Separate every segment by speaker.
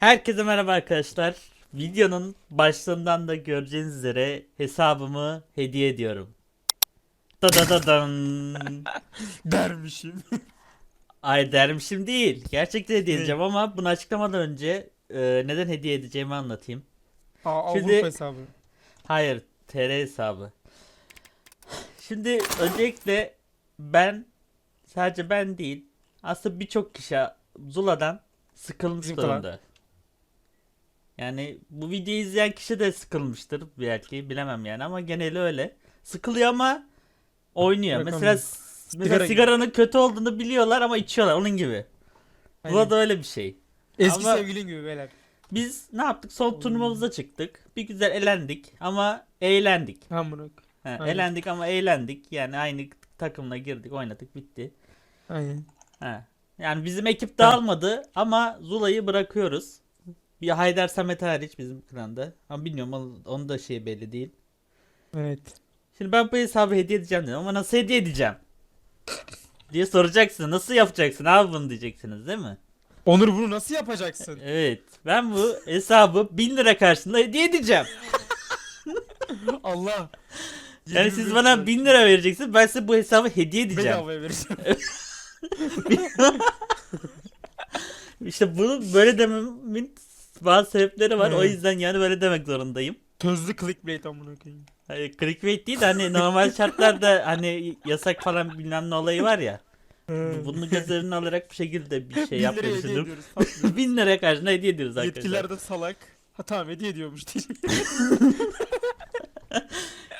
Speaker 1: Herkese merhaba arkadaşlar. Videonun başlığından da göreceğiniz üzere hesabımı hediye ediyorum. Da da da dan.
Speaker 2: Dermişim.
Speaker 1: Ay dermişim değil. Gerçekten hediye edeceğim ama bunu açıklamadan önce e, neden hediye edeceğimi anlatayım.
Speaker 2: Aa,
Speaker 1: Şimdi-
Speaker 2: Avrupa hesabı.
Speaker 1: Hayır, TR hesabı. Şimdi öncelikle ben sadece ben değil aslında birçok kişi Zula'dan sıkılmış
Speaker 2: Bizim kadar.
Speaker 1: Yani bu videoyu izleyen kişi de sıkılmıştır belki bilemem yani ama geneli öyle. Sıkılıyor ama oynuyor.
Speaker 2: Bırakamıyor.
Speaker 1: Mesela mesela
Speaker 2: Sigara gibi.
Speaker 1: sigaranın kötü olduğunu biliyorlar ama içiyorlar onun gibi. Bu da öyle bir şey.
Speaker 2: Eski
Speaker 1: Ama-
Speaker 2: sevgilin gibi beyler.
Speaker 1: Biz ne yaptık? Son turnuvamıza çıktık. Bir güzel elendik ama eğlendik.
Speaker 2: Amına.
Speaker 1: Ha,
Speaker 2: Aynen.
Speaker 1: elendik ama eğlendik. Yani aynı takımla girdik, oynadık, bitti.
Speaker 2: Aynen.
Speaker 1: Ha. Yani bizim ekip dağılmadı ama Zula'yı bırakıyoruz. Bir Haydar Samet hariç bizim klanda. Ama bilmiyorum onun, onun da şey belli değil.
Speaker 2: Evet.
Speaker 1: Şimdi ben bu hesabı hediye edeceğim dedim ama nasıl hediye edeceğim? diye soracaksınız. Nasıl yapacaksın abi bunu diyeceksiniz değil mi?
Speaker 2: Onur bunu nasıl yapacaksın?
Speaker 1: Evet. Ben bu hesabı 1000 lira karşılığında hediye edeceğim.
Speaker 2: Allah.
Speaker 1: Yani siz bana 1000 lira vereceksiniz. Ben size bu hesabı hediye edeceğim.
Speaker 2: Bedavaya vereceğim.
Speaker 1: İşte bunu böyle dememin bazı sebepleri var. O yüzden yani böyle demek zorundayım.
Speaker 2: Sözlü clickbait amına koyayım.
Speaker 1: Hani clickbait değil de hani normal şartlarda hani yasak falan bilmem ne olayı var ya. Bunu göz önüne alarak bu şekilde bir şey
Speaker 2: 1000 liraya
Speaker 1: yapmayı düşündüm. 1000 liraya karşına hediye ediyoruz arkadaşlar.
Speaker 2: Yetkililer de salak. Ha tamam hediye ediyormuş.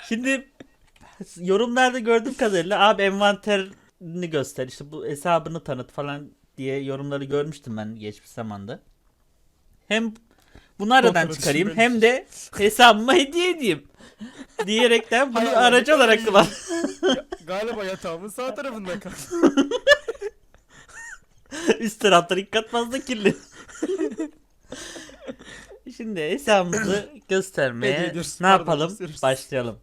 Speaker 1: Şimdi yorumlarda gördüğüm kadarıyla abi envanterini göster işte bu hesabını tanıt falan diye yorumları görmüştüm ben geçmiş zamanda. Hem bunu aradan
Speaker 2: Kontrol
Speaker 1: çıkarayım hem de hesabıma hediye edeyim. Diyerekten bunu
Speaker 2: Hay
Speaker 1: aracı olarak kullan.
Speaker 2: Ya, galiba yatağımın sağ tarafında kal.
Speaker 1: Üst tarafları dikkat fazla kirli. Şimdi hesabımızı
Speaker 2: Hediye
Speaker 1: göstermeye
Speaker 2: ediyoruz.
Speaker 1: ne
Speaker 2: Pardon,
Speaker 1: yapalım?
Speaker 2: gösteriyoruz.
Speaker 1: Başlayalım.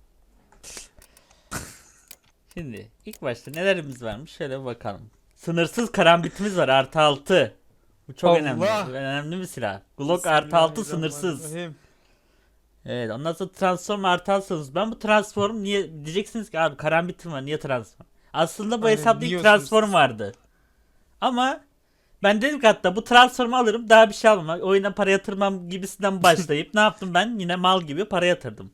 Speaker 1: Şimdi ilk başta nelerimiz varmış şöyle bir bakalım. Sınırsız karambitimiz var artı 6. Bu çok
Speaker 2: Allah.
Speaker 1: önemli. Önemli bir silah. Glock artı 6 sınırsız. Evet ondan sonra transform artı 6 Ben bu transform niye diyeceksiniz ki abi karambitim var niye transform? Aslında bu
Speaker 2: Aynen,
Speaker 1: hesapta ilk transform vardı. Ama ben dedim ki hatta bu transformu alırım daha bir şey almam. Oyuna para yatırmam gibisinden başlayıp ne yaptım ben? Yine mal gibi para yatırdım.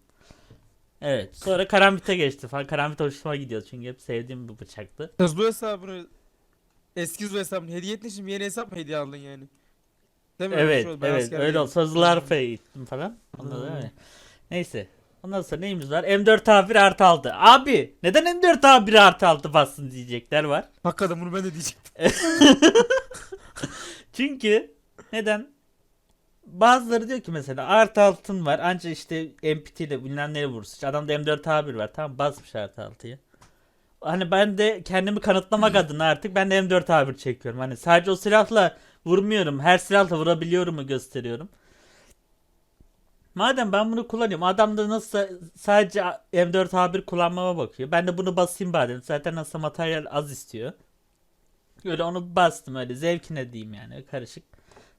Speaker 1: Evet sonra karambite geçti falan. Karambit hoşuma gidiyor çünkü hep sevdiğim bir bıçaktı.
Speaker 2: Bu hesabını eski bu hesabını hediye ettin şimdi yeni hesap mı hediye aldın yani? Değil mi?
Speaker 1: Evet
Speaker 2: Şu- ben
Speaker 1: evet
Speaker 2: askerdeyim.
Speaker 1: öyle oldu. Sözler gittim falan.
Speaker 2: Hmm.
Speaker 1: öyle. Neyse. Ondan sonra neyimiz var? M4A1 artı 6. Abi neden M4A1 artı 6 bassın diyecekler var.
Speaker 2: Hakikaten bunu ben de diyecektim.
Speaker 1: Çünkü neden? Bazıları diyor ki mesela artı altın var anca işte MPT ile bilmem neyle vurursun. İşte Adamda M4A1 var tamam basmış artı 6'yı. Hani ben de kendimi kanıtlamak adına artık ben de M4A1 çekiyorum. Hani sadece o silahla vurmuyorum. Her silahla vurabiliyorum gösteriyorum. Madem ben bunu kullanıyorum. Adam da nasıl sadece M4A1 kullanmama bakıyor. Ben de bunu basayım bari. Zaten nasıl materyal az istiyor. Öyle onu bastım öyle zevkine diyeyim yani karışık.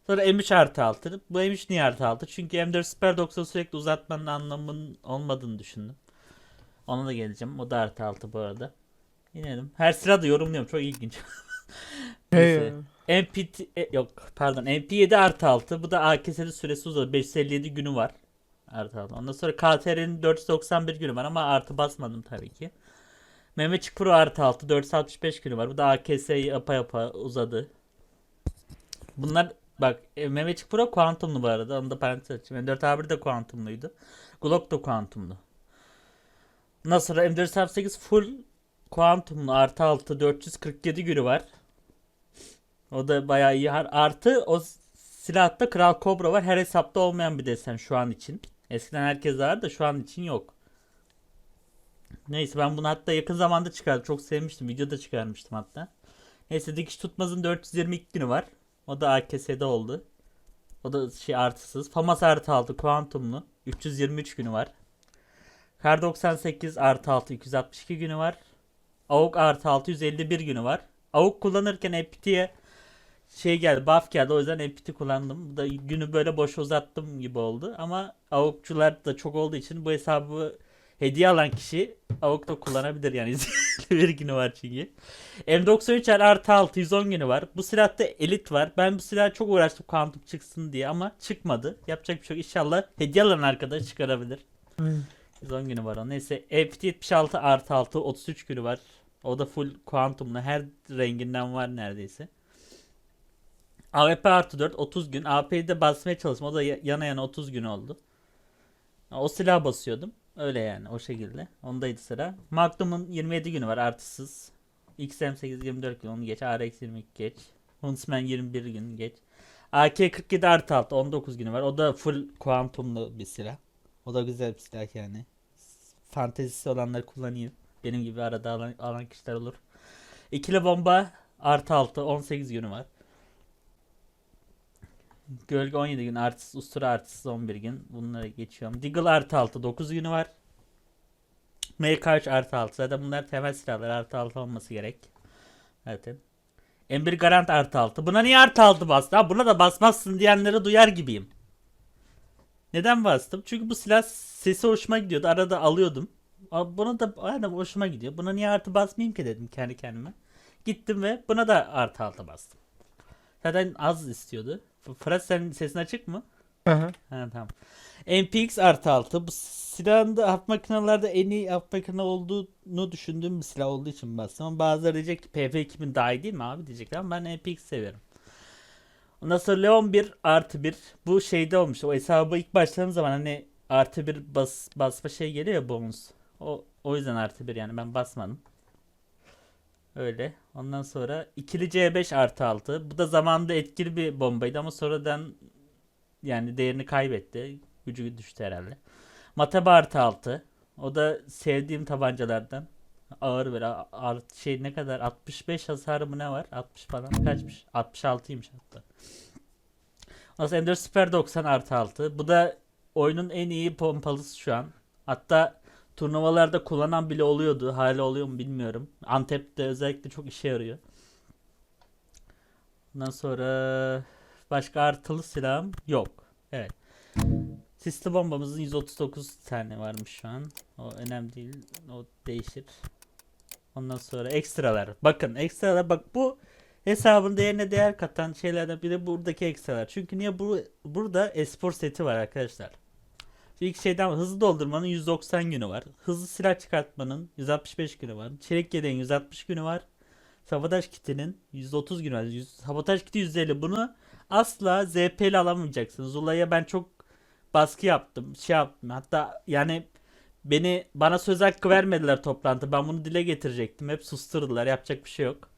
Speaker 1: Sonra M3 artı 6. Bu M3 niye artı 6? Çünkü M4 Super 90 sürekli uzatmanın anlamının olmadığını düşündüm. Ona da geleceğim. O da artı 6 bu arada. İnelim. Her sırada yorumluyorum. Çok ilginç. Neyse. MPT e, yok pardon MP7 artı 6. Bu da AKS'nin süresi uzadı. 557 günü var. Artı 6. Ondan sonra KTR'nin 491 günü var ama artı basmadım tabii ki. Mehmetçik Pro artı 6 465 günü var. Bu da AKS'yi yapa yapa uzadı. Bunlar bak e, Mehmetçik Pro kuantumlu bu arada. Onu da parantez açayım. M4 A1 de kuantumluydu. Glock da kuantumlu. Ondan sonra M4A8 full kuantumlu artı 6 447 günü var. O da bayağı iyi. Artı o silahta Kral Kobra var. Her hesapta olmayan bir desen şu an için. Eskiden herkes var da şu an için yok. Neyse ben bunu hatta yakın zamanda çıkardım. Çok sevmiştim. Videoda çıkarmıştım hatta. Neyse dikiş tutmazın 422 günü var. O da AKS'de oldu. O da şey artısız. FAMAS artı 6 kuantumlu. 323 günü var. Kar 98 artı 6 262 günü var. AUK artı 6 151 günü var. AUK kullanırken EPT'ye şey geldi buff geldi o yüzden empty kullandım. Bu da günü böyle boş uzattım gibi oldu. Ama avukçular da çok olduğu için bu hesabı hediye alan kişi avuk da kullanabilir yani. Bir günü var çünkü. M93 artı 6 110 günü var. Bu silahta elit var. Ben bu silah çok uğraştım kuantum çıksın diye ama çıkmadı. Yapacak bir şey yok. İnşallah hediye alan arkadaş çıkarabilir. 110 günü var. Neyse FT76 artı 6 33 günü var. O da full kuantumlu. Her renginden var neredeyse. AWP artı 4 30 gün. AP'yi de basmaya çalıştım. O da ya- yana yana 30 gün oldu. O silah basıyordum. Öyle yani o şekilde. Ondaydı sıra. Magnum'un 27 günü var artısız. XM8 24 gün onu geç. RX 22 geç. Huntsman 21 gün geç. AK-47 artı 6 19 günü var. O da full kuantumlu bir silah. O da güzel bir silah yani. Fantezisi olanlar kullanıyor. Benim gibi arada alan, alan kişiler olur. İkili bomba artı 6 18 günü var. Gölge 17 gün artısız ustura artısız 11 gün. Bunları geçiyorum. Deagle artı 6 9 günü var. MK3 artı 6. Zaten bunlar temel silahlar artı 6 olması gerek. Zaten. M1 Garant artı 6. Buna niye artı 6 bastı? Ha, buna da basmazsın diyenleri duyar gibiyim. Neden bastım? Çünkü bu silah sesi hoşuma gidiyordu. Arada alıyordum. Buna da aynen hoşuma gidiyor. Buna niye artı basmayayım ki dedim kendi kendime. Gittim ve buna da artı altı bastım. Zaten az istiyordu. Fırat senin sesin açık mı?
Speaker 2: Aha.
Speaker 1: Ha tamam. MPX artı 6. Bu silahın da hap makinalarda en iyi hap makine olduğunu düşündüğüm bir silah olduğu için bastım. Ama bazıları diyecek ki PF2000 daha iyi değil mi abi diyecekler ama ben MPX seviyorum. Ondan sonra Leon 1 artı 1. Bu şeyde olmuş. O hesabı ilk başladığım zaman hani artı 1 bas, basma şey geliyor ya bonus. O, o yüzden artı 1 yani ben basmadım. Öyle. Ondan sonra ikili C5 artı 6. Bu da zamanında etkili bir bombaydı ama sonradan yani değerini kaybetti. Gücü düştü herhalde. Mataba artı 6. O da sevdiğim tabancalardan. Ağır böyle ağır şey ne kadar 65 hasarı mı ne var? 60 falan kaçmış? 66'ymış hatta. Sonra M4 Super 90 artı 6. Bu da oyunun en iyi pompalısı şu an. Hatta turnuvalarda kullanan bile oluyordu. Hala oluyor mu bilmiyorum. Antep'te özellikle çok işe yarıyor. Ondan sonra başka artılı silahım yok. Evet. Sisli bombamızın 139 tane varmış şu an. O önemli değil. O değişir. Ondan sonra ekstralar. Bakın ekstralar bak bu hesabın değerine değer katan şeylerden biri buradaki ekstralar. Çünkü niye bu burada espor seti var arkadaşlar. Şu ilk şeyden hızlı doldurmanın 190 günü var. Hızlı silah çıkartmanın 165 günü var. Çelik yedeğin 160 günü var. Sabotaj kitinin 130 günü var. 100, sabotaj kiti 150. Bunu asla ZP ile alamayacaksınız. Zula'ya ben çok baskı yaptım. Şey yaptım. Hatta yani beni bana söz hakkı vermediler toplantı. Ben bunu dile getirecektim. Hep susturdular. Yapacak bir şey yok.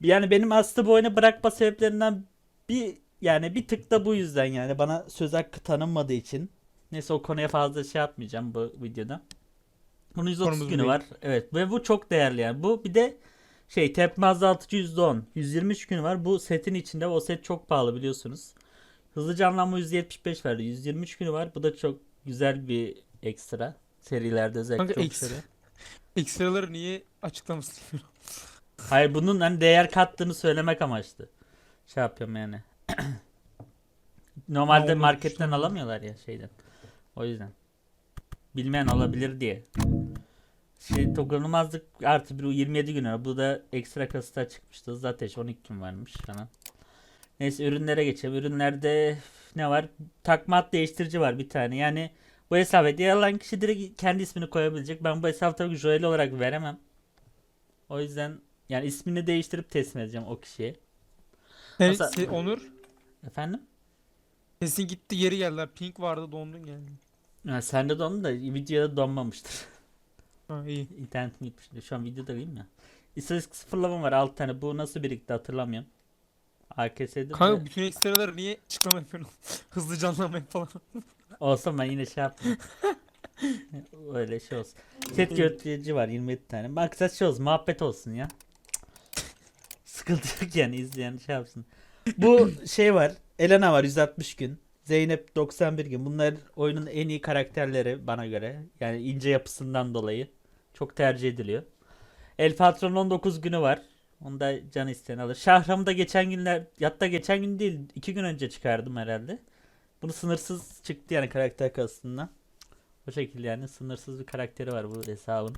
Speaker 1: Yani benim aslında bu oyunu bırakma sebeplerinden bir yani bir tık da bu yüzden yani bana söz hakkı tanınmadığı için. Neyse o konuya fazla şey yapmayacağım bu videoda. Bunun 130
Speaker 2: Konumuz
Speaker 1: günü
Speaker 2: değil.
Speaker 1: var. Evet ve bu çok değerli yani. Bu bir de şey tepme azaltıcı %10. 123 günü var. Bu setin içinde o set çok pahalı biliyorsunuz. Hızlı canlanma 175 verdi. 123 günü var. Bu da çok güzel bir ekstra. Serilerde özellikle
Speaker 2: Kanka
Speaker 1: çok
Speaker 2: eks-
Speaker 1: seri.
Speaker 2: Ekstraları niye açıklamasın?
Speaker 1: Hayır bunun hani değer kattığını söylemek amaçlı. Şey yapıyorum yani. Normalde
Speaker 2: olmuş
Speaker 1: marketten
Speaker 2: işte.
Speaker 1: alamıyorlar ya şeyden. O yüzden. Bilmeyen alabilir diye. Şey dokunulmazlık artı bir 27 gün var. Bu da ekstra kasıta çıkmıştı. Hızlı ateş 12 gün varmış falan. Neyse ürünlere geçelim. Ürünlerde ne var? Takma ad değiştirici var bir tane. Yani bu hesap hediye alan kişi direkt kendi ismini koyabilecek. Ben bu hesabı tabii Joel olarak veremem. O yüzden yani ismini değiştirip teslim edeceğim o kişiye.
Speaker 2: Evet,
Speaker 1: Mesela-
Speaker 2: se- Onur.
Speaker 1: Efendim?
Speaker 2: Sesin gitti geri geldiler. Pink vardı dondun geldi.
Speaker 1: Ha, sende de onu da videoda donmamıştır.
Speaker 2: Ha iyi.
Speaker 1: İnternetim gitmiştir. Şu an videoda değilim ya. İstatistik sıfırlama var 6 tane. Bu nasıl birikti hatırlamıyorum. AKS'de
Speaker 2: Kanka bütün ekstraları niye açıklama yapıyorsun? Hızlı canlanma falan.
Speaker 1: olsa ben yine şey yapmam. Öyle şey olsun. Set götürücü var 27 tane. Maksat şey olsun muhabbet olsun ya. Sıkıntı yok yani izleyen şey yapsın. Bu şey var. Elena var 160 gün. Zeynep 91 gün. Bunlar oyunun en iyi karakterleri bana göre. Yani ince yapısından dolayı. Çok tercih ediliyor. El Patron 19 günü var. Onu da can isteyen alır. Şahram'ı da geçen günler, hatta geçen gün değil, iki gün önce çıkardım herhalde. Bunu sınırsız çıktı yani karakter kasasından. O şekilde yani sınırsız bir karakteri var bu hesabın.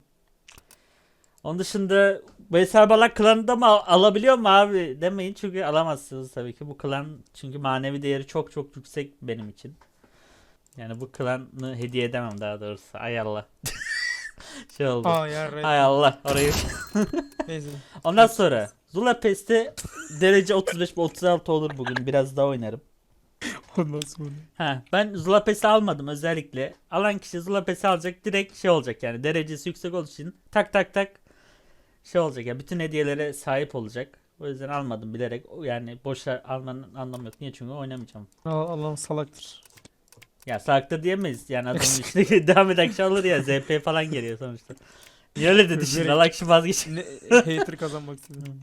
Speaker 1: Onun dışında bu hesabı alan klanında mı al- alabiliyor mu abi demeyin çünkü alamazsınız tabii ki. Bu klan çünkü manevi değeri çok çok yüksek benim için. Yani bu klanı hediye edemem daha doğrusu. Ay Allah. şey oldu.
Speaker 2: Aa ya red.
Speaker 1: Ay Allah orayı.
Speaker 2: Neyse.
Speaker 1: Ondan sonra Zula Pest'te derece 35 36 olur bugün. Biraz daha oynarım.
Speaker 2: Ondan sonra.
Speaker 1: Ha, ben Zula Pest'i almadım özellikle. Alan kişi Zula Pest'i alacak direkt şey olacak yani derecesi yüksek olduğu için tak tak tak şey olacak ya bütün hediyelere sahip olacak. O yüzden almadım bilerek. Yani boşa almanın anlamı yok. Niye? Çünkü oynamayacağım.
Speaker 2: Al- Allah'ım salaktır.
Speaker 1: Ya salakta diyemeyiz. Yani adamın işte devam eden kişi alır ya. ZP falan geliyor sonuçta. Niye öyle dedi şimdi? Allah kişi vazgeç.
Speaker 2: Hater kazanmak istedim.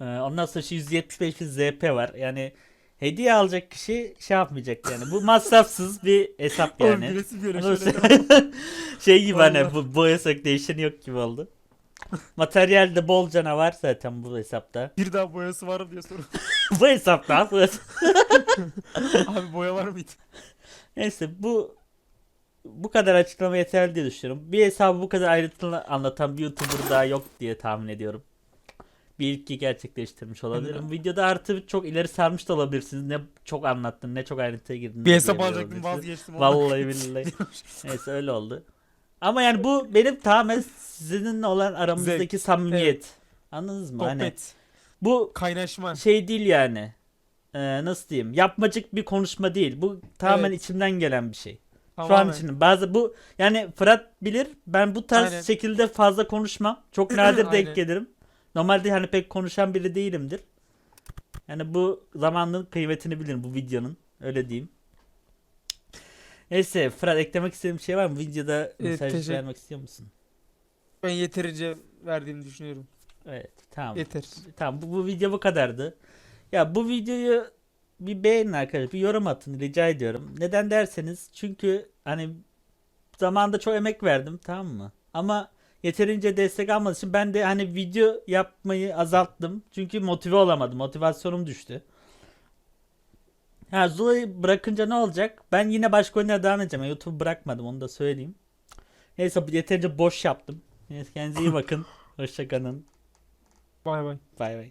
Speaker 1: Ee, ondan sonra şu 175 bir ZP var. Yani hediye alacak kişi şey yapmayacak yani. Bu masrafsız bir hesap
Speaker 2: Oğlum
Speaker 1: yani. se- şey gibi hani
Speaker 2: Vallahi.
Speaker 1: bu boyasak değişeni yok gibi oldu. Materyal de bol cana var zaten bu hesapta.
Speaker 2: Bir daha boyası var mı diye soruyor.
Speaker 1: bu hesapta bu
Speaker 2: Abi boya var mıydı?
Speaker 1: Neyse bu bu kadar açıklama yeterli diye düşünüyorum. Bir hesabı bu kadar ayrıntılı anlatan bir YouTuber daha yok diye tahmin ediyorum. Bir ilki gerçekleştirmiş olabilirim. Videoda artı çok ileri sarmış da olabilirsiniz. Ne çok anlattın ne çok ayrıntıya girdin.
Speaker 2: Bir hesap alacaktım vazgeçtim.
Speaker 1: Vallahi billahi. Neyse öyle oldu. Ama yani bu benim tamamen sizinle olan aramızdaki samimiyet. Anladınız mı? Hani
Speaker 2: Sohbet.
Speaker 1: bu
Speaker 2: Kaynaşma.
Speaker 1: şey değil yani. Ee, nasıl diyeyim? Yapmacık bir konuşma değil. Bu tamamen
Speaker 2: Evet.
Speaker 1: içimden gelen bir şey. Şu an
Speaker 2: Tamamen.
Speaker 1: için bazı bu yani Fırat bilir ben bu tarz
Speaker 2: Aynen.
Speaker 1: şekilde fazla konuşmam. Çok nadir denk gelirim. Normalde hani pek konuşan biri değilimdir. Yani bu zamanın kıymetini bilirim bu videonun. Öyle diyeyim. Neyse Fırat eklemek istediğim bir şey var mı? Videoda mesaj
Speaker 2: teşekkür-
Speaker 1: vermek istiyor musun?
Speaker 2: Ben yeterince verdiğimi düşünüyorum.
Speaker 1: Evet tamam.
Speaker 2: Yeter.
Speaker 1: Tamam bu, bu video bu kadardı. Ya bu videoyu bir beğenin arkadaşlar. Bir yorum atın rica ediyorum. Neden derseniz çünkü hani zamanında çok emek verdim tamam mı? Ama yeterince destek almadığı için ben de hani video yapmayı azalttım. Çünkü motive olamadım. Motivasyonum düştü. Ya Zula'yı bırakınca ne olacak? Ben yine başka oyuna devam edeceğim. YouTube bırakmadım onu da söyleyeyim. Neyse yeterince boş yaptım. Neyse kendinize iyi bakın. Hoşçakalın.
Speaker 2: Bay bay.
Speaker 1: Bay bay.